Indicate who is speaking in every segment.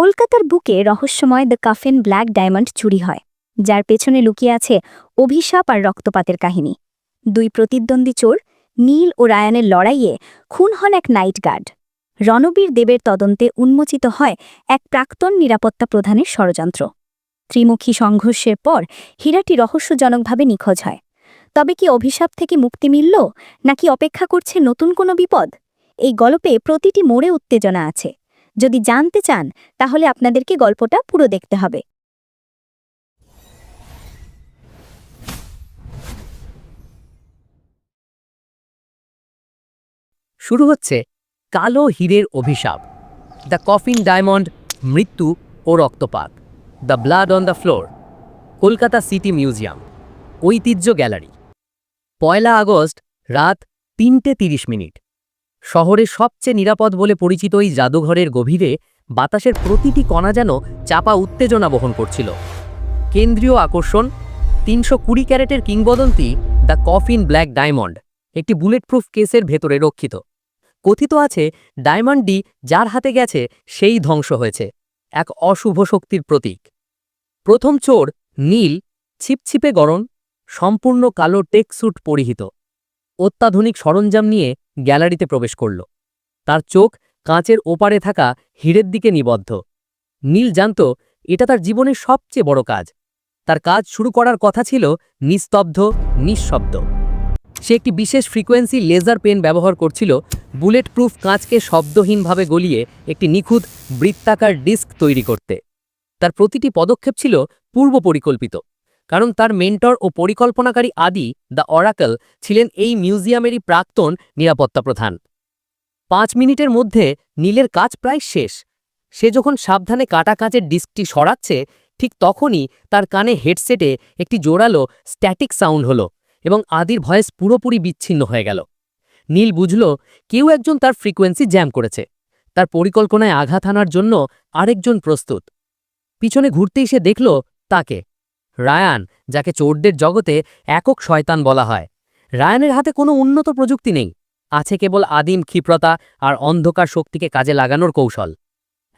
Speaker 1: কলকাতার বুকে রহস্যময় দ্য কাফেন ব্ল্যাক ডায়মন্ড চুরি হয়, যার পেছনে লুকিয়ে আছে অভিশাপ আর রক্তপাতের কাহিনী। দুই প্রতিদ্বন্দ্বী চোর, নীল ও রায়ানের লড়াইয়ে খুন হন এক নাইট গার্ড। রণবীর দেবের তদন্তে উন্মোচিত হয় এক প্রাক্তন নিরাপত্তা প্রধানের ষড়যন্ত্র। ত্রিমুখী সংঘর্ষের পর হীরাটি রহস্যজনকভাবে নিখোঁজ হয়। তবে কি অভিশাপ থেকে মুক্তি মিলল, নাকি অপেক্ষা করছে নতুন কোনো বিপদ? এই গল্পে প্রতিটি মোড়ে উত্তেজনা আছে। যদি জানতে চান, তাহলে আপনাদেরকে গল্পটা পুরো দেখতে হবে।
Speaker 2: শুরু হচ্ছে কালো হীরের অভিশাপ। দ্য কফিন ডায়মন্ড, মৃত্যু ও রক্তপাত। The blood on the floor, Kolkata city museum, ঐতিহ্য গ্যালারি। পয়লা আগস্ট, রাত তিনটে তিরিশ মিনিট। শহরের সবচেয়ে নিরাপদ বলে পরিচিত এই জাদুঘরের গভীরে বাতাসের প্রতিটি কণা যেন চাপা উত্তেজনা বহন করছিল। কেন্দ্রীয় আকর্ষণ, তিনশো কুড়ি ক্যারেটের কিংবদন্তি দ্য কফিন ব্ল্যাক ডায়মন্ড, একটি বুলেটপ্রুফ কেসের ভেতরে রক্ষিত। কথিত আছে, ডায়মন্ডটি যার হাতে গেছে সেই ধ্বংস হয়েছে, এক অশুভ শক্তির প্রতীক। প্রথম চোর নীল, ছিপছিপে গরম সম্পূর্ণ কালো টেক স্যুট পরিহিত। অত্যাধুনিক সরঞ্জাম নিয়ে গ্যালারিতে প্রবেশ করল। তার চোখ কাঁচের ওপারে থাকা হিড়ের দিকে নিবদ্ধ। নীল জানত, এটা তার জীবনের সবচেয়ে বড় কাজ। তার কাজ শুরু করার কথা ছিল নিস্তব্ধ, নিঃশব্দ। সে একটি বিশেষ ফ্রিকোয়েন্সি লেজার পেন ব্যবহার করছিল বুলেট প্রুফ কাঁচকে শব্দহীনভাবে গলিয়ে একটি নিখুঁত বৃত্তাকার ডিস্ক তৈরি করতে। তার প্রতিটি পদক্ষেপ ছিল পূর্ব পরিকল্পিত কারণ তার মেন্টর ও পরিকল্পনাকারী আদি, দ্য অরাকল, ছিলেন এই মিউজিয়ামেরই প্রাক্তন নিরাপত্তা প্রধান। পাঁচ মিনিটের মধ্যে নীলের কাজ প্রায় শেষ। সে যখন সাবধানে কাটা কাঁচের ডিস্কটি সরাচ্ছে, ঠিক তখনই তার কানে হেডসেটে একটি জোরালো স্ট্যাটিক সাউন্ড হলো এবং আদির ভয়েস পুরোপুরি বিচ্ছিন্ন হয়ে গেল। নীল বুঝল, কেউ একজন তার ফ্রিকোয়েন্সি জ্যাম করেছে। তার পরিকল্পনায় আঘাত আনার জন্য আরেকজন প্রস্তুত। পিছনে ঘুরতেই সে দেখল, তাকে। রায়ান, যাকে চোরদের জগতে একক শয়তান বলা হয়। রায়ানের হাতে কোনো উন্নত প্রযুক্তি নেই। আছে কেবল আদিম ক্ষিপ্রতা আর অন্ধকার শক্তিকে কাজে লাগানোর কৌশল।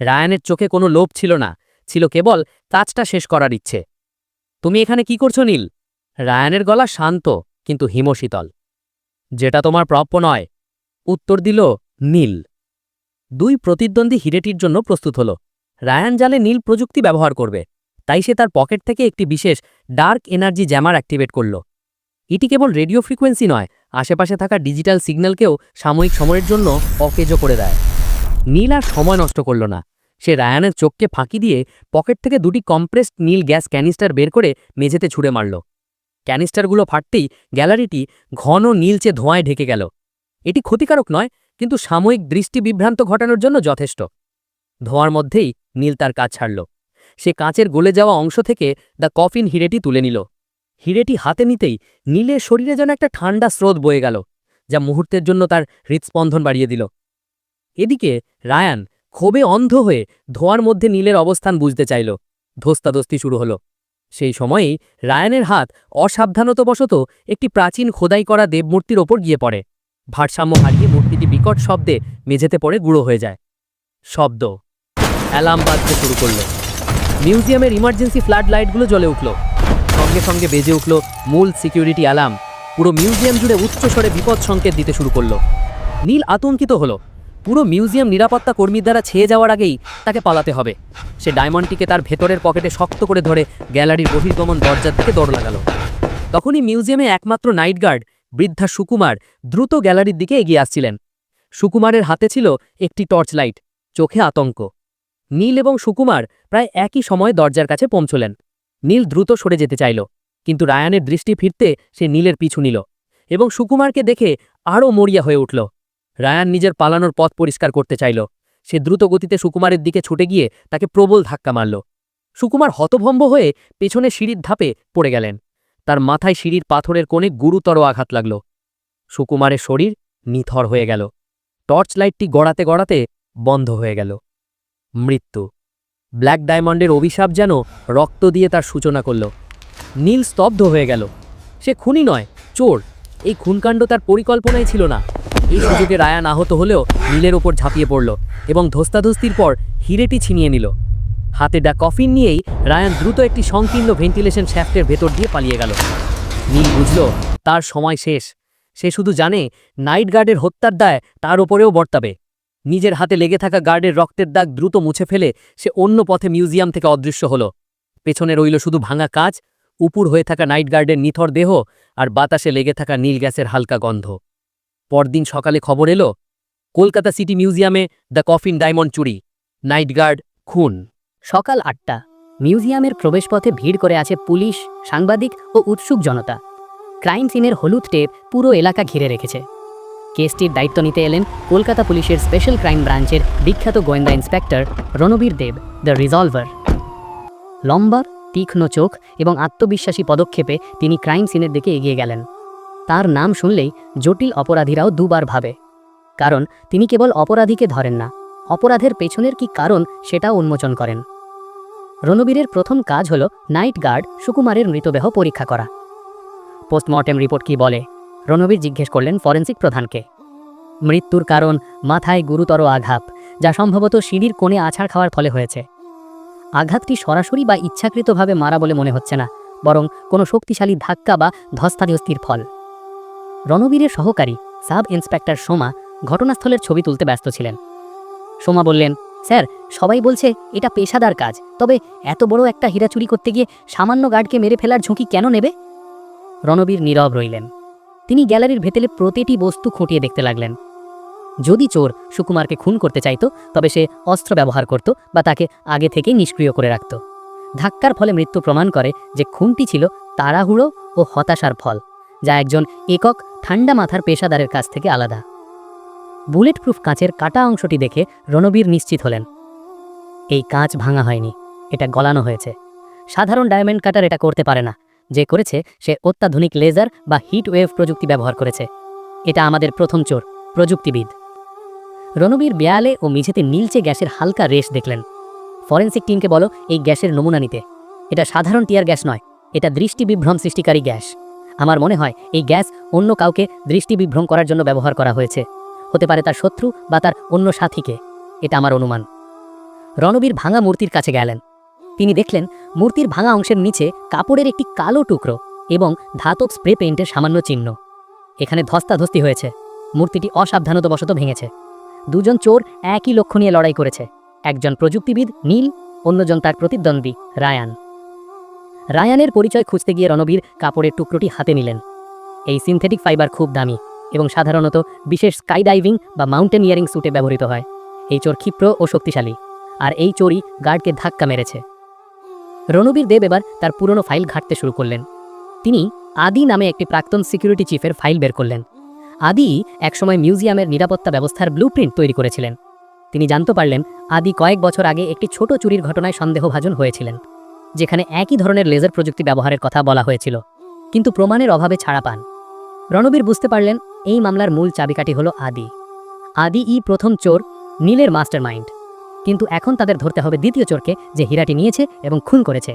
Speaker 2: রায়ানের চোখে কোনো লোভ ছিল না, ছিল কেবল কাজটা শেষ করার ইচ্ছে। তুমি এখানে কি করছ নীল? রায়ানের গলা শান্ত, কিন্তু হিমশীতল। যেটা তোমার প্রাপ্য নয়। উত্তর দিল, নীল। দুই প্রতিদ্বন্দ্বী হিরেটির জন্য প্রস্তুত হল। রায়ান জালে নীল প্রযুক্তি ব্যবহার করবে। তাই সে তার পকেট থেকে একটি বিশেষ ডার্ক এনার্জি জ্যামার অ্যাক্টিভেট করল। এটি কেবল রেডিও ফ্রিকোয়েন্সি নয়, আশেপাশে থাকা ডিজিটাল সিগন্যালকেও সাময়িক সময়ের জন্য অকেজো করে দেয়। নীল আর সময় নষ্ট করল না। সে রায়ানের চোখকে ফাঁকি দিয়ে পকেট থেকে দুটি কম্প্রেসড নীল গ্যাস ক্যানিস্টার বের করে মেঝেতে ছুঁড়ে মারল। ক্যানিস্টারগুলো ফাটতেই গ্যালারিটি ঘন নীলচে ধোঁয়ায় ঢেকে গেল। এটি ক্ষতিকারক নয়, কিন্তু সাময়িক দৃষ্টি বিভ্রান্ত ঘটানোর জন্য যথেষ্ট। ধোঁয়ার মধ্যেই নীল তার কাজ ছাড়ল। সে কাঁচের গলে যাওয়া অংশ থেকে দ্য কফিন হিরেটি তুলে নিল। হিরেটি হাতে নিতেই নীলের শরীরে যেন একটা ঠান্ডা স্রোত বয়ে গেল, যা মুহূর্তের জন্য তার হৃৎস্পন্দন বাড়িয়ে দিল। এদিকে রায়ান ক্ষোভে অন্ধ হয়ে ধোঁয়ার মধ্যে নীলের অবস্থান বুঝতে চাইল। ধস্তাধস্তি শুরু হলো। সেই সময়েই রায়ানের হাত অসাবধানতবশত একটি প্রাচীন খোদাই করা দেবমূর্তির ওপর গিয়ে পড়ে। ভারসাম্য হারিয়ে মূর্তিটি বিকট শব্দে মেঝেতে পড়ে গুঁড়ো হয়ে যায়। শব্দ। অ্যালার্ম বাজতে শুরু করল। মিউজিয়ামের ইমার্জেন্সি ফ্ল্যাড লাইটগুলো জ্বলে উঠল। সঙ্গে সঙ্গে বেজে উঠল মূল সিকিউরিটি অ্যালার্ম। পুরো মিউজিয়াম জুড়ে উচ্চস্বরে বিপদ সংকেত দিতে শুরু করল। নীল আতঙ্কিত হলো। পুরো মিউজিয়াম নিরাপত্তা কর্মীর দ্বারা ছেয়ে যাওয়ার আগেই তাকে পালাতে হবে। সে ডায়মন্ডটিকে তার ভেতরের পকেটে শক্ত করে ধরে গ্যালারির বহির্গমন দরজার দিকে দৌড় লাগালো। তখনই মিউজিয়ামে একমাত্র নাইট গার্ড, বৃদ্ধা সুকুমার, দ্রুত গ্যালারির দিকে এগিয়ে আসছিলেন। সুকুমারের হাতে ছিল একটি টর্চ লাইট চোখে আতঙ্ক। নীল এবং সুকুমার প্রায় একই সময় দরজার কাছে পৌঁছলেন। নীল দ্রুত সরে যেতে চাইল, কিন্তু রায়ানের দৃষ্টি ফিরতে সে নীলের পিছু নিল এবং সুকুমারকে দেখে আরও মরিয়া হয়ে উঠল। রায়ান নিজের পালানোর পথ পরিষ্কার করতে চাইল। সে দ্রুত গতিতে সুকুমারের দিকে ছুটে গিয়ে তাকে প্রবল ধাক্কা মারল। সুকুমার হতভম্ব হয়ে পেছনে সিঁড়ির ধাপে পড়ে গেলেন। তার মাথায় সিঁড়ির পাথরের কোণে গুরুতর আঘাত লাগল। সুকুমারের শরীর নিথর হয়ে গেল। টর্চ লাইটটি গড়াতে গড়াতে বন্ধ হয়ে গেল। মৃত্যু। ব্ল্যাক ডায়মন্ডের অভিশাপ যেন রক্ত দিয়ে তার সূচনা করল। নীল স্তব্ধ হয়ে গেল। সে খুনি নয়, চোর। এই খুনকাণ্ড তার পরিকল্পনাই ছিল না। এই সুযোগে রায়ান আহত হলেও নীলের ওপর ঝাঁপিয়ে পড়ল এবং ধস্তাধস্তির পর হিরেটি ছিনিয়ে নিল। হাতে ডা কফিন নিয়েই রায়ান দ্রুত একটি সংকীর্ণ ভেন্টিলেশন শ্যাফটের ভেতর দিয়ে পালিয়ে গেল। নীল বুঝল, তার সময় শেষ। সে শুধু জানে নাইট গার্ডের হত্যার দায় তার ওপরেও বর্তাবে। নিজের হাতে লেগে থাকা গার্ডের রক্তের দাগ দ্রুত মুছে ফেলে সে অন্য পথে মিউজিয়াম থেকে অদৃশ্য হল। পেছনে রইল শুধু ভাঙা কাজ উপুর হয়ে থাকা নাইট গার্ডের নিথর দেহ আর বাতাসে লেগে থাকা নীল গ্যাসের হালকা গন্ধ। পরদিন সকালে খবর এলো, কলকাতা সিটি মিউজিয়ামে দ্য কফিন ডায়মন্ড চুরি, নাইট গার্ড, খুন।
Speaker 3: সকাল আটটা, মিউজিয়ামের প্রবেশপথে ভিড় করে আছে পুলিশ, সাংবাদিক ও উৎসুক জনতা। ক্রাইম সিনের হলুদ টেপ পুরো এলাকা ঘিরে রেখেছে। কেসটির দায়িত্ব নিতে এলেন কলকাতা পুলিশের স্পেশাল ক্রাইম ব্রাঞ্চের বিখ্যাত গোয়েন্দা inspector Ranbir Dev, the resolver. লম্বা, তীক্ষ্ণ চোখ এবং আত্মবিশ্বাসী পদক্ষেপে তিনি ক্রাইম সিনের দিকে এগিয়ে গেলেন। তার নাম শুনলেই জটিল অপরাধীরাও দুবার ভাবে। কারণ তিনি কেবল অপরাধীকে ধরেন না, অপরাধের পেছনের কি কারণ সেটাও উন্মোচন করেন। রণবীরের প্রথম কাজ হল নাইট গার্ড সুকুমারের মৃতদেহ পরীক্ষা করা। পোস্টমর্টেম রিপোর্ট কি বলে? রণবীর জিজ্ঞেস করলেন ফরেন্সিক প্রধানকে। মৃত্যুর কারণ, মাথায় গুরুতর আঘাত, যা সম্ভবত সিঁড়ির কোণে আছাড় খাওয়ার ফলে হয়েছে। আঘাতটি সরাসরি বা ইচ্ছাকৃতভাবে মারা বলে মনে হচ্ছে না, বরং কোনো শক্তিশালী ধাক্কা বা ধস্তাধস্তির ফল। রণবীরের সহকারী, সাব ইন্সপেক্টর সোমা, ঘটনাস্থলের ছবি তুলতে ব্যস্ত ছিলেন। সোমা বললেন, স্যার, সবাই বলছে এটা পেশাদার কাজ, তবে এত বড় একটা হীরা চুরি করতে গিয়ে সামান্য গার্ডকে মেরে ফেলার ঝুঁকি কেন নেবে? রণবীর নীরব রইলেন। তিনি গ্যালারির ভেতরে প্রতিটি বস্তু খুঁটিয়ে দেখতে লাগলেন। যদি চোর সুকুমারকে খুন করতে চাইতো, তবে সে অস্ত্র ব্যবহার করত বা তাকে আগে থেকেই নিষ্ক্রিয় করে রাখত। ধাক্কার ফলে মৃত্যু প্রমাণ করে যে খুনটি ছিল তাড়াহুড়ো ও হতাশার ফল, যা একজন একক ঠান্ডা মাথার পেশাদারের কাছ থেকে আলাদা। বুলেট প্রুফ কাঁচের কাটা অংশটি দেখে রণবীর নিশ্চিত হলেন, এই কাঁচ ভাঙা হয়নি, এটা গলানো হয়েছে। সাধারণ ডায়মন্ড কাটার এটা করতে পারে না। যে করেছে, সে অত্যাধুনিক লেজার বা হিট ওয়েভ প্রযুক্তি ব্যবহার করেছে। এটা আমাদের প্রথম চোর, প্রযুক্তিবিদ। রণবীর বেয়ালে ও মেঝেতে নীলচে গ্যাসের হালকা রেশ দেখলেন। ফরেন্সিক টিমকে বলো, এই গ্যাসের নমুনা নিতে। এটা সাধারণ টিয়ার গ্যাস নয়, এটা দৃষ্টি বিভ্রম সৃষ্টিকারী গ্যাস। আমার মনে হয়, এই গ্যাস অন্য কাউকে দৃষ্টি বিভ্রম করার জন্য ব্যবহার করা হয়েছে। হতে পারে তার শত্রু বা তার অন্য সাথীকে। এটা আমার অনুমান। রণবীর ভাঙা মূর্তির কাছে গেলেন। তিনি দেখলেন মূর্তির ভাঙা অংশের নিচে কাপড়ের একটি কালো টুকরো এবং ধাতব স্প্রে পেইন্টের সামান্য চিহ্ন। এখানে ধস্তাধস্তি হয়েছে। মূর্তিটি অসাবধানতাবশত ভেঙেছে। দুজন চোর একই লক্ষ্য নিয়ে লড়াই করেছে। একজন প্রযুক্তিবিদ, নীল, অন্যজন তার প্রতিদ্বন্দ্বী, রায়ান। রায়ানের পরিচয় খুঁজতে গিয়ে রণবীর কাপড়ের টুকরোটি হাতে নিলেন। এই সিনথেটিক ফাইবার খুব দামি এবং সাধারণত বিশেষ স্কাই ডাইভিং বা মাউন্টেনিয়ারিং স্যুটে ব্যবহৃত হয়। এই চোর ক্ষিপ্র ও শক্তিশালী। আর এই চোরই গার্ডকে ধাক্কা মেরেছে। রণবীর দেব এবার তার পুরনো ফাইল ঘাঁটতে শুরু করলেন। তিনি আদি নামে একটি প্রাক্তন সিকিউরিটি চিফের ফাইল বের করলেন। আদি একসময় মিউজিয়ামের নিরাপত্তা ব্যবস্থার ব্লুপ্রিন্ট তৈরি করেছিলেন। তিনি জানতে পারলেন, আদি কয়েক বছর আগে একটি ছোট চুরির ঘটনায় সন্দেহভাজন হয়েছিলেন, যেখানে একই ধরনের লেজার প্রযুক্তি ব্যবহারের কথা বলা হয়েছিল, কিন্তু প্রমাণের অভাবে ছাড়া পান। রণবীর বুঝতে পারলেন, এই মামলার মূল চাবিকাঠি হল আদি। আদি ই প্রথম চোর, নীলের মাস্টারমাইন্ড কিন্তু এখন তাদের ধরতে হবে দ্বিতীয় চোরকে যে হীরাটি নিয়েছে এবং খুন করেছে।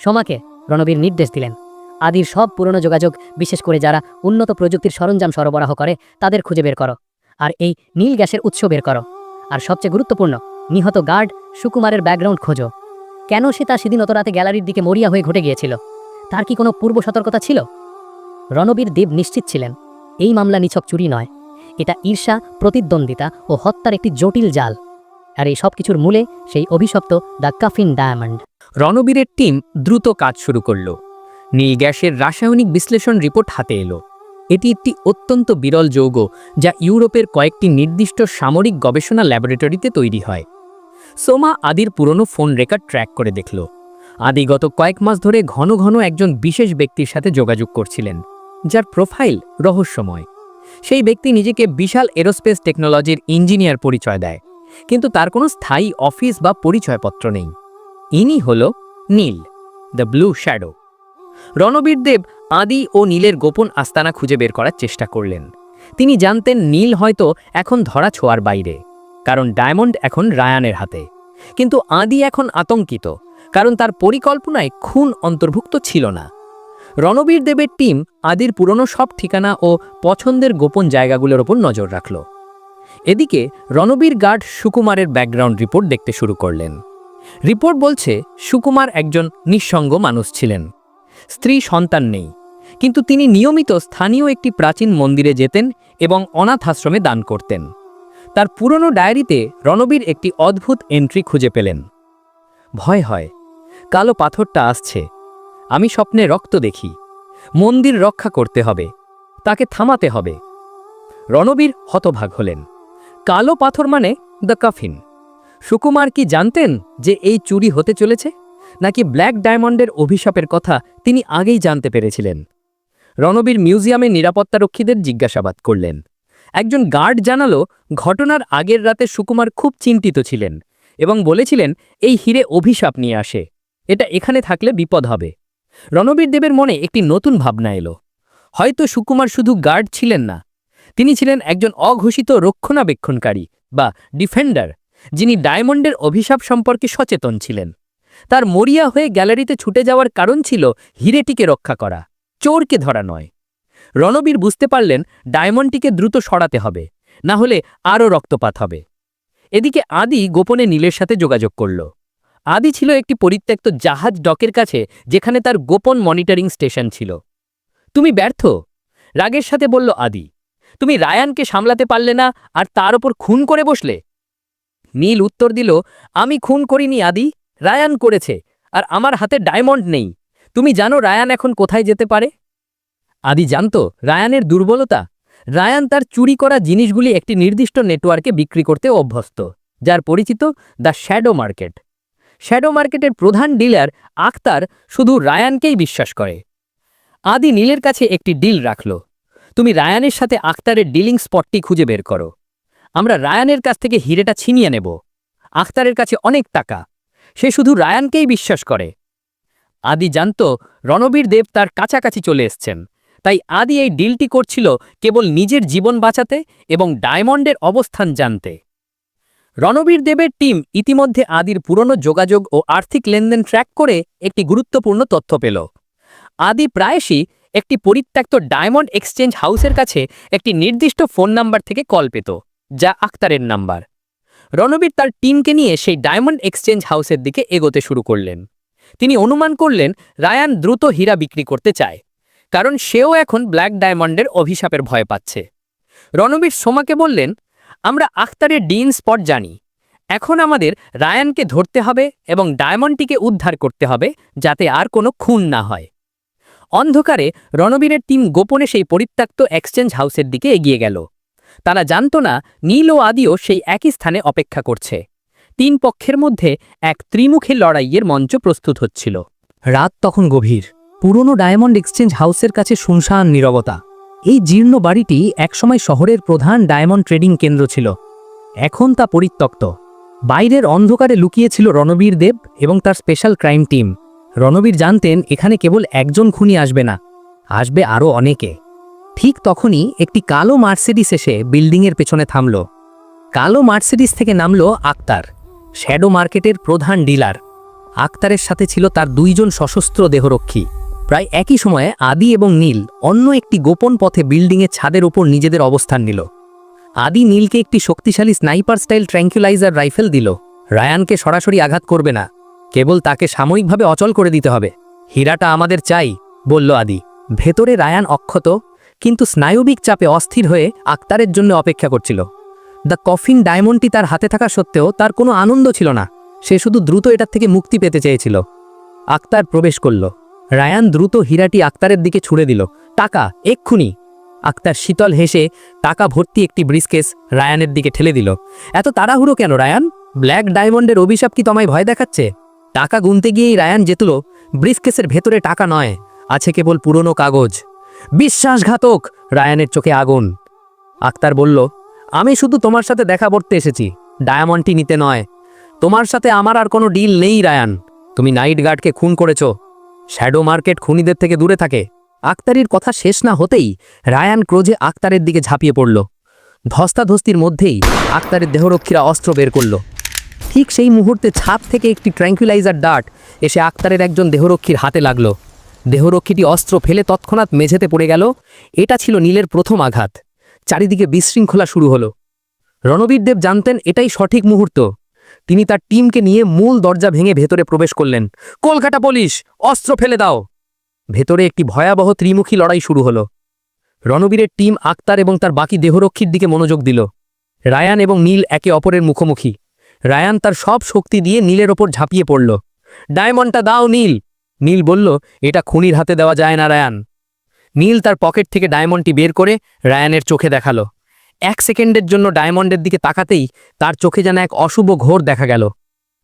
Speaker 3: সোমাকে রণবীর নির্দেশ দিলেন। আদির সব পুরনো যোগাযোগ, বিশেষ করে যারা উন্নত প্রযুক্তির সরঞ্জাম সরবরাহ করে, তাদের খুঁজে বের করো। আর এই নীল গ্যাসের উৎস বের করো। আর সবচেয়ে গুরুত্বপূর্ণ, নিহত গার্ড সুকুমারের ব্যাকগ্রাউন্ড খোঁজো। কেন সে তা সেদিন অত রাতে গ্যালারির দিকে মরিয়া হয়ে ঘটে গিয়েছিল? তার কি কোনো পূর্ব সতর্কতা ছিল? রণবীর দেব নিশ্চিত ছিলেন, এই মামলা নিছক চুরি নয়। এটা ঈর্ষা, প্রতিদ্বন্দ্বিতা ও হত্যার একটি জটিল জাল। আর এই সব কিছুর মূলে সেই অভিশপ্ত দ্য কাফিন ডায়মন্ড।
Speaker 2: রণবীরের টিম দ্রুত কাজ শুরু করল। নীল গ্যাসের রাসায়নিক বিশ্লেষণ রিপোর্ট হাতে এলো। এটি একটি অত্যন্ত বিরল যৌগ যা ইউরোপের কয়েকটি নির্দিষ্ট সামরিক গবেষণা ল্যাবরেটরিতে তৈরি হয়। সোমা আদির পুরনো ফোন রেকর্ড ট্র্যাক করে দেখল। আদি গত কয়েক মাস ধরে ঘন ঘন একজন বিশেষ ব্যক্তির সাথে যোগাযোগ করছিলেন, যার প্রোফাইল রহস্যময়। সেই ব্যক্তি নিজেকে বিশাল এরোস্পেস টেকনোলজির ইঞ্জিনিয়ার পরিচয় দেয়। কিন্তু তার কোনো স্থায়ী অফিস বা পরিচয়পত্র নেই। ইনি হল Neel, the blue shadow. Ranbir Dev Adi ও নীলের গোপন আস্তানা খুঁজে বের করার চেষ্টা করলেন। তিনি জানতেন নীল হয়তো এখন ধরা ছোঁয়ার বাইরে, কারণ ডায়মন্ড এখন রায়ানের হাতে। কিন্তু আদি এখন আতঙ্কিত, কারণ তার পরিকল্পনায় খুন অন্তর্ভুক্ত ছিল না। রণবীর দেবের টিম আদির পুরনো সব ঠিকানা ও পছন্দের গোপন জায়গাগুলোর ওপর নজর রাখল। এদিকে রণবীর গার্ড সুকুমারের ব্যাকগ্রাউন্ড রিপোর্ট দেখতে শুরু করলেন। রিপোর্ট বলছে, সুকুমার একজন নিঃসঙ্গ মানুষ ছিলেন। স্ত্রী সন্তান নেই, কিন্তু তিনি নিয়মিত স্থানীয় একটি প্রাচীন মন্দিরে যেতেন এবং অনাথ আশ্রমে দান করতেন। তার পুরনো ডায়েরিতে রণবীর একটি অদ্ভুত এন্ট্রি খুঁজে পেলেন। ভয় হয়, কালো পাথরটা আসছে, আমি স্বপ্নে রক্ত দেখি, মন্দির রক্ষা করতে হবে, তাকে থামাতে হবে। রণবীর হতভাগ হলেন। কালো পাথর মানে দ্য কাফিন সুকুমার কি জানতেন যে এই চুরি হতে চলেছে? নাকি ব্ল্যাক ডায়মন্ডের অভিশাপের কথা তিনি আগেই জানতে পেরেছিলেন? রণবীর মিউজিয়ামের নিরাপত্তারক্ষীদের জিজ্ঞাসাবাদ করলেন। একজন গার্ড জানালো, ঘটনার আগের রাতে সুকুমার খুব চিন্তিত ছিলেন এবং বলেছিলেন, এই হিরে অভিশাপ নিয়ে আসে। এটা এখানে থাকলে বিপদ হবে। রণবীর দেবের মনে একটি নতুন ভাবনা এলো। হয়তো সুকুমার শুধু গার্ড ছিলেন না তিনি ছিলেন একজন অঘোষিত রক্ষণাবেক্ষণকারী বা ডিফেন্ডার, যিনি ডায়মন্ডের অভিশাপ সম্পর্কে সচেতন ছিলেন। তার মরিয়া হয়ে গ্যালারিতে ছুটে যাওয়ার কারণ ছিল হিরেটিকে রক্ষা করা, চোরকে ধরা নয়। রণবীর বুঝতে পারলেন ডায়মন্ডটিকে দ্রুত সরাতে হবে, না হলে আরও রক্তপাত হবে। এদিকে আদি গোপনে নীলের সাথে যোগাযোগ করল। আদি ছিল একটি পরিত্যক্ত জাহাজ ডকের কাছে, যেখানে তার গোপন মনিটরিং স্টেশন ছিল। তুমি ব্যর্থ? রাগের সাথে বলল আদি। তুমি রায়ানকে সামলাতে পারলে না আর তার ওপর খুন করে বসলে। নীল উত্তর দিল, আমি খুন করিনি, আদি। রায়ান করেছে, আর আমার হাতে ডায়মন্ড নেই। তুমি জানো রায়ান এখন কোথায় যেতে পারে? আদি জানতো, রায়ানের দুর্বলতা। রায়ান তার চুরি করা জিনিসগুলি একটি নির্দিষ্ট নেটওয়ার্কে বিক্রি করতে অভ্যস্ত, যার পরিচিত দ্য শ্যাডো মার্কেট। শ্যাডো মার্কেটের প্রধান ডিলার আখতার শুধু রায়ানকেই বিশ্বাস করে। আদি নীলের কাছে একটি ডিল রাখল তুমি রায়ানের সাথে আখতারের ডিলিং স্পটটি খুঁজে বের করো। আমরা রায়ানের কাছ থেকে হিরেটা ছিনিয়ে নেব। আখতারের কাছে অনেক টাকা। সে শুধু রায়ানকেই বিশ্বাস করে। আদি জানত, রণবীর দেব তার কাছাকাছি চলে এসছেন। তাই আদি এই ডিলটি করছিল কেবল নিজের জীবন বাঁচাতে এবং ডায়মন্ডের অবস্থান জানতে। রণবীর দেবের টিম ইতিমধ্যে আদির পুরনো যোগাযোগ ও আর্থিক লেনদেন ট্র্যাক করে একটি গুরুত্বপূর্ণ তথ্য পেল। আদি প্রায়শই একটি পরিত্যক্ত ডায়মন্ড এক্সচেঞ্জ হাউসের কাছে একটি নির্দিষ্ট ফোন নাম্বার থেকে কল পেত, যা আক্তারের নাম্বার। রণবীর তার টিমকে নিয়ে সেই ডায়মন্ড এক্সচেঞ্জ হাউসের দিকে এগোতে শুরু করলেন। তিনি অনুমান করলেন, রায়ান দ্রুত হীরা বিক্রি করতে চায়, কারণ সেও এখন ব্ল্যাক ডায়মন্ডের অভিশাপের ভয় পাচ্ছে। রণবীর সোমাকে বললেন, আমরা আখতারের ডিন স্পট জানি। এখন আমাদের রায়ানকে ধরতে হবে এবং ডায়মন্ডটিকে উদ্ধার করতে হবে যাতে আর কোনো খুন না হয়। অন্ধকারে রণবীরের টিম গোপনে সেই পরিত্যক্ত এক্সচেঞ্জ হাউসের দিকে এগিয়ে গেল। তারা জানত না, নীল ও আদিও সেই একই স্থানে অপেক্ষা করছে। তিন পক্ষের মধ্যে এক ত্রিমুখী লড়াইয়ের মঞ্চ প্রস্তুত হচ্ছিল। রাত তখন গভীর। পুরনো ডায়মন্ড এক্সচেঞ্জ হাউসের কাছে শুনশান নীরবতা। এই জীর্ণ বাড়িটি একসময় শহরের প্রধান ডায়মন্ড ট্রেডিং কেন্দ্র ছিল। এখন তা পরিত্যক্ত। বাইরের অন্ধকারে লুকিয়েছিল রণবীর দেব এবং তার স্পেশাল ক্রাইম টিম। রণবীর জানতেন এখানে কেবল একজন খুনি আসবে না, আসবে আরও অনেকে। ঠিক তখনই একটি কালো মার্সিডিস এসে বিল্ডিংয়ের পেছনে থামল। কালো মার্সিডিস থেকে নামল আক্তার, শ্যাডো মার্কেটের প্রধান ডিলার। আক্তারের সাথে ছিল তার দুইজন সশস্ত্র দেহরক্ষী। প্রায় একই সময়ে আদি এবং নীল অন্য একটি গোপন পথে বিল্ডিংয়ের ছাদের ওপর নিজেদের অবস্থান নিল। আদি নীলকে একটি শক্তিশালী স্নাইপার স্টাইল ট্র্যাঙ্কুলাইজার রাইফেল দিল। রায়ানকে সরাসরি আঘাত করবে না। কেবল তাকে সাময়িকভাবে অচল করে দিতে হবে। হীরাটা আমাদের চাই, বলল আদি। ভেতরে রায়ান অক্ষত, কিন্তু স্নায়বিক চাপে অস্থির হয়ে আক্তারের জন্য অপেক্ষা করছিল। দ্য কফিন ডায়মন্ডটি তার হাতে থাকা সত্ত্বেও তার কোনো আনন্দ ছিল না। সে শুধু দ্রুত এটার থেকে মুক্তি পেতে চেয়েছিল। আক্তার প্রবেশ করল। রায়ান দ্রুত হীরাটি আক্তারের দিকে ছুড়ে দিল। টাকা, এক্ষুনি। আক্তার শীতল হেসে টাকা ভর্তি একটি ব্রিসকেস রায়ানের দিকে ঠেলে দিল। এত তাড়াহুড়ো কেন রায়ান? ব্ল্যাক ডায়মন্ডের অভিশাপ কি তোমায় ভয় দেখাচ্ছে? টাকা গুনতে গিয়েই রায়ান জেতল ব্রিসকেসের ভেতরে টাকা নয়, আছে কেবল পুরনো কাগজ। বিশ্বাসঘাতক, রায়ানের চোখে আগুন। আক্তার বলল, আমি শুধু তোমার সাথে দেখা করতে এসেছি, ডায়মন্ডটি নিতে নয়। তোমার সাথে আমার আর কোনো ডিল নেই, রায়ান। তুমি নাইট গার্ডকে খুন করেছ। শ্যাডো মার্কেট খুনিদের থেকে দূরে থাকে। আক্তারির কথা শেষ না হতেই রায়ান ক্রোজে আক্তারের দিকে ঝাঁপিয়ে পড়ল। ধস্তাধস্তির মধ্যেই আক্তারের দেহরক্ষীরা অস্ত্র বের করল। ঠিক সেই মুহূর্তে ছাদ থেকে একটি ট্র্যাঙ্কুলাইজার ডার্ট এসে আক্তারের একজন দেহরক্ষীর হাতে লাগল। দেহরক্ষীটি অস্ত্র ফেলে তৎক্ষণাৎ মেঝেতে পড়ে গেল। এটা ছিল নীলের প্রথম আঘাত। চারিদিকে বিশৃঙ্খলা শুরু হলো। রণবীর দেব জানতেন এটাই সঠিক মুহূর্ত। তিনি তার টিমকে নিয়ে মূল দরজা ভেঙে ভেতরে প্রবেশ করলেন। কলকাতা পুলিশ, অস্ত্র ফেলে দাও। ভেতরে একটি ভয়াবহ ত্রিমুখী লড়াই শুরু হলো। রণবীরের টিম আক্তার এবং তার বাকি দেহরক্ষীর দিকে মনোযোগ দিল। রায়ান এবং নীল একে অপরের মুখোমুখি। রায়ান তার সব শক্তি দিয়ে নীলের ওপর ঝাঁপিয়ে পড়ল। ডায়মন্ডটা দাও, নীল! নীল বলল, এটা খুনির হাতে দেওয়া যায় না, রায়ান। নীল তার পকেট থেকে ডায়মন্ডটি বের করে রায়ানের চোখে দেখাল। এক সেকেন্ডের জন্য ডায়মন্ডের দিকে তাকাতেই তার চোখে যেন এক অশুভ ঘোর দেখা গেল।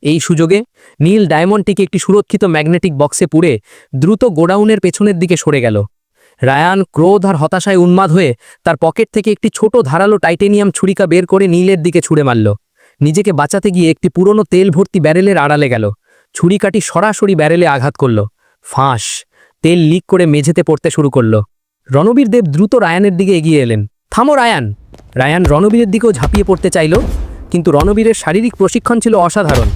Speaker 2: এই সুযোগে নীল ডায়মন্ডটিকে একটি সুরক্ষিত ম্যাগনেটিক বক্সে পুড়ে দ্রুত গোডাউনের পেছনের দিকে সরে গেল। রায়ান ক্রোধ আর হতাশায় উন্মাদ হয়ে তার পকেট থেকে একটি ছোট ধারালো টাইটেনিয়াম ছুরিকা বের করে নীলের দিকে ছুঁড়ে মারল। নিজেকে বাঁচাতে গিয়ে একটি পুরনো তেল ভর্তি ব্যারেলের আড়ালে গেল। ছুরিকাটি সরাসরি ব্যারেলে আঘাত করল। ফাঁস! তেল লিক করে মেঝেতে পড়তে শুরু করল। রণবীর দেব দ্রুত রায়ানের দিকে এগিয়ে এলেন। থামো, রায়ান! রায়ান রণবীরের দিকেও ঝাঁপিয়ে পড়তে চাইল, কিন্তু রণবীরের শারীরিক প্রশিক্ষণ ছিল অসাধারণ।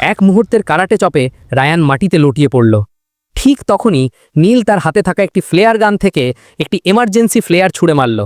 Speaker 2: এক মুহূর্তের কারাটে চপে রায়ান মাটিতে লটিয়ে পড়ল। ঠিক তখনই নীল তার হাতে থাকা একটি ফ্লেয়ার গান থেকে একটি এমার্জেন্সি ফ্লেয়ার ছুঁড়ে মারল।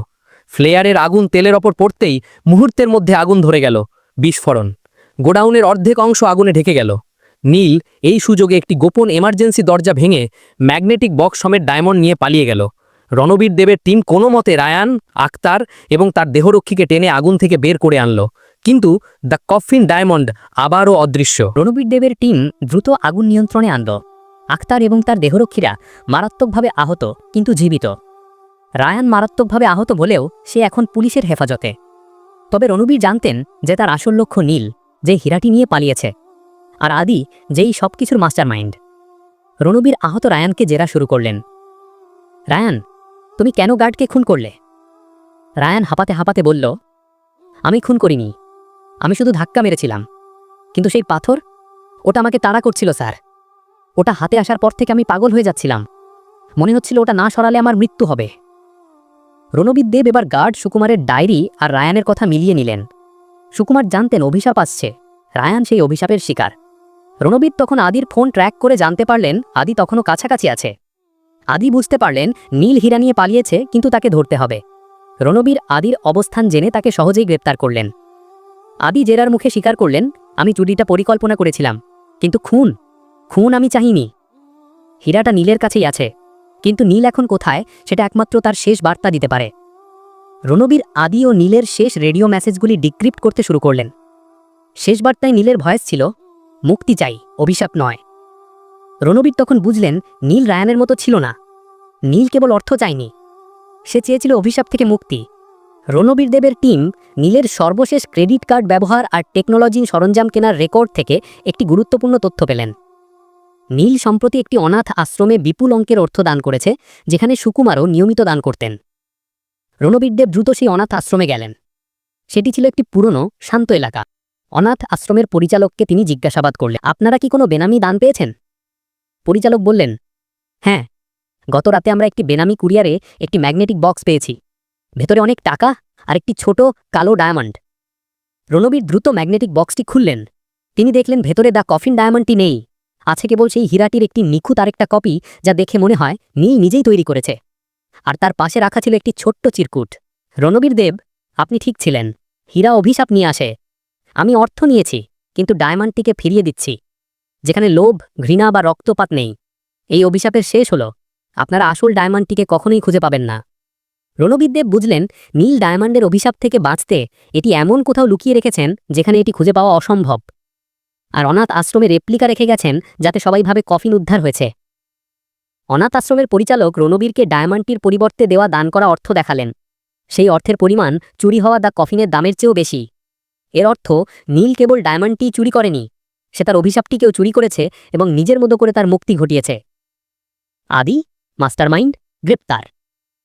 Speaker 2: ফ্লেয়ারের আগুন তেলের ওপর পড়তেই মুহূর্তের মধ্যে আগুন ধরে গেল। বিস্ফোরণ। গোডাউনের অর্ধেক অংশ আগুনে ঢেকে গেল। নীল, এই সুযোগে একটি গোপন এমার্জেন্সি দরজা ভেঙে ম্যাগনেটিক বক্স সমেত ডায়মন্ড নিয়ে পালিয়ে গেল। রণবীর দেবের টিম কোনো মতে রায়ান, আক্তার এবং তার দেহরক্ষীকে টেনে আগুন থেকে বের করে আনলো। কিন্তু দ্য কফিন ডায়মন্ড আবারও অদৃশ্য।
Speaker 3: রণবীর দেবের টিম দ্রুত আগুন নিয়ন্ত্রণে আনল। আক্তার এবং তার দেহরক্ষীরা মারাত্মকভাবে আহত, কিন্তু জীবিত। রায়ান মারাত্মকভাবে আহত বলেও সে এখন পুলিশের হেফাজতে। তবে রণবীর জানতেন যে তার আসল লক্ষ্য নীল, যে হীরাটি নিয়ে পালিয়েছে। আর আদি, যেই সব কিছুর মাস্টার মাইন্ড রণবীর আহত রায়ানকে জেরা শুরু করলেন। রায়ান, তুমি কেন গার্ডকে খুন করলে? রায়ান হাঁপাতে হাঁপাতে বলল, আমি খুন করিনি। আমি শুধু ধাক্কা মেরেছিলাম। কিন্তু সেই পাথর, ওটা আমাকে তাড়া করছিল, স্যার। ওটা হাতে আসার পর থেকে আমি পাগল হয়ে যাচ্ছিলাম। মনে হচ্ছিল ওটা না সরালে আমার মৃত্যু হবে। রণবীর দেব এবার গার্ড সুকুমারের ডায়েরি আর রায়ানের কথা মিলিয়ে নিলেন। সুকুমার জানতেন অভিশাপ আসছে। রায়ান সেই অভিশাপের শিকার। রণবীর তখন আদির ফোন ট্র্যাক করে জানতে পারলেন আদি তখনও কাছাকাছি আছে। আদি বুঝতে পারলেন, নীল হীরা নিয়ে পালিয়েছে, কিন্তু তাকে ধরতে হবে। রণবীর আদির অবস্থান জেনে তাকে সহজেই গ্রেপ্তার করলেন। আদি জেরার মুখে স্বীকার করলেন, আমি চুরিটা পরিকল্পনা করেছিলাম, কিন্তু খুন খুন আমি চাইনি হীরাটা নীলের কাছেই আছে। কিন্তু নীল এখন কোথায়, সেটা একমাত্র তার শেষ বার্তা দিতে পারে। রণবীর আদি ও নীলের শেষ রেডিও মেসেজগুলি ডিক্রিপ্ট করতে শুরু করলেন। শেষ বার্তায় নীলের ভয়েস ছিল, মুক্তি চাই, অভিশাপ নয়। রণবীর তখন বুঝলেন, নীল রায়ানের মতো ছিল না। নীল কেবল অর্থ চায়নি। সে চেয়েছিল অভিশাপ থেকে মুক্তি। রণবীর দেবের টিম নীলের সর্বশেষ ক্রেডিট কার্ড ব্যবহার আর টেকনোলজি সরঞ্জাম কেনার রেকর্ড থেকে একটি গুরুত্বপূর্ণ তথ্য পেলেন। নীল সম্প্রতি একটি অনাথ আশ্রমে বিপুল অঙ্কের অর্থ দান করেছে, যেখানে সুকুমারও নিয়মিত দান করতেন। রণবীর দেব দ্রুত সেই অনাথ আশ্রমে গেলেন। সেটি ছিল একটি পুরনো, শান্ত এলাকা। অনাথ আশ্রমের পরিচালককে তিনি জিজ্ঞাসাবাদ করলেন, আপনারা কি কোনো বেনামি দান পেয়েছেন? পরিচালক বললেন হ্যাঁ গত রাতে আমরা একটি বেনামি কুরিয়ারে একটি ম্যাগনেটিক বক্স পেয়েছি। ভেতরে অনেক টাকা আর একটি ছোট কালো ডায়মন্ড। রণবীর দ্রুত ম্যাগনেটিক বক্সটি খুললেন। তিনি দেখলেন ভেতরে দ্য কফিন ডায়মন্ডটি নেই। আছে কেবল সেই হীরাটির একটি নিখুঁত আরেকটা কপি যা দেখে মনে হয় নীল নিজেই তৈরি করেছে। আর তার পাশে রাখা ছিল একটি ছোট্ট চিরকুট। রণবীর দেব, আপনি ঠিক ছিলেন। হীরা অভিশাপ নিয়ে আসে। আমি অর্থ নিয়েছি, কিন্তু ডায়মন্ডটিকে ফিরিয়ে দিচ্ছি। যেখানে লোভ, ঘৃণা বা রক্তপাত নেই। এই অভিশাপের শেষ হলো। আপনারা আসল ডায়মন্ডটিকে কখনোই খুঁজে পাবেন না। রণবীর দেব বুঝলেন, নীল ডায়মন্ডের অভিশাপ থেকে বাঁচতে এটি এমন কোথাও লুকিয়ে রেখেছেন যেখানে এটি খুঁজে পাওয়া অসম্ভব। আর অনাথ আশ্রমে রেপ্লিকা রেখে গেছেন যাতে সবাই ভাবে কফিন উদ্ধার হয়েছে। অনাথ আশ্রমের পরিচালক রণবীরকে ডায়মন্ডটির পরিবর্তে দেওয়া দান করা অর্থ দেখালেন। সেই অর্থের পরিমাণ চুরি হওয়া দা কফিনের দামের চেয়েও বেশি। এর অর্থ, নীল কেবল ডায়মন্ডটি চুরি করেনি, সে তার অভিশাপটিকেও চুরি করেছে এবং নিজের মতো করে তার মুক্তি ঘটিয়েছে। আদি, মাস্টারমাইন্ড, গ্রেপ্তার।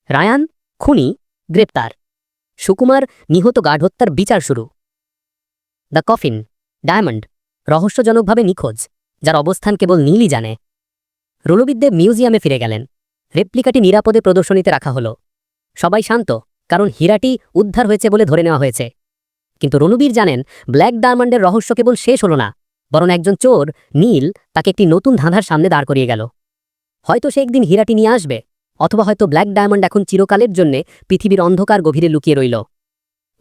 Speaker 3: রায়ান, খুনি, গ্রেপ্তার। সুকুমার, নিহত গার্ড হত্যার বিচার শুরু। The coffin, diamond. রহস্যজনকভাবে নিখোঁজ, যার অবস্থান কেবল নীলই জানে। রণবিদ্যে মিউজিয়ামে ফিরে গেলেন। রেপ্লিকাটি নিরাপদে প্রদর্শনীতে রাখা হলো। সবাই শান্ত, কারণ হীরাটি উদ্ধার হয়েছে বলে ধরে নেওয়া হয়েছে। কিন্তু রণবীর জানেন, ব্ল্যাক ডায়মন্ডের রহস্য কেবল শেষ হলো না, বরং একজন চোর, নীল, তাকে একটি নতুন ধাঁধার সামনে দাঁড় করিয়ে গেল। হয়তো সে একদিন হীরাটি নিয়ে আসবে, অথবা হয়তো ব্ল্যাক ডায়মন্ড এখন চিরকালের জন্যে পৃথিবীর অন্ধকার গভীরে লুকিয়ে রইল।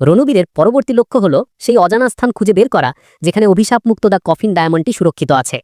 Speaker 3: রণবীরের পরবর্তী লক্ষ্য হল সেই অজানা স্থান খুঁজে বের করা, যেখানে অভিশাপমুক্ত দ্য কফিন ডায়মন্ডটি সুরক্ষিত আছে।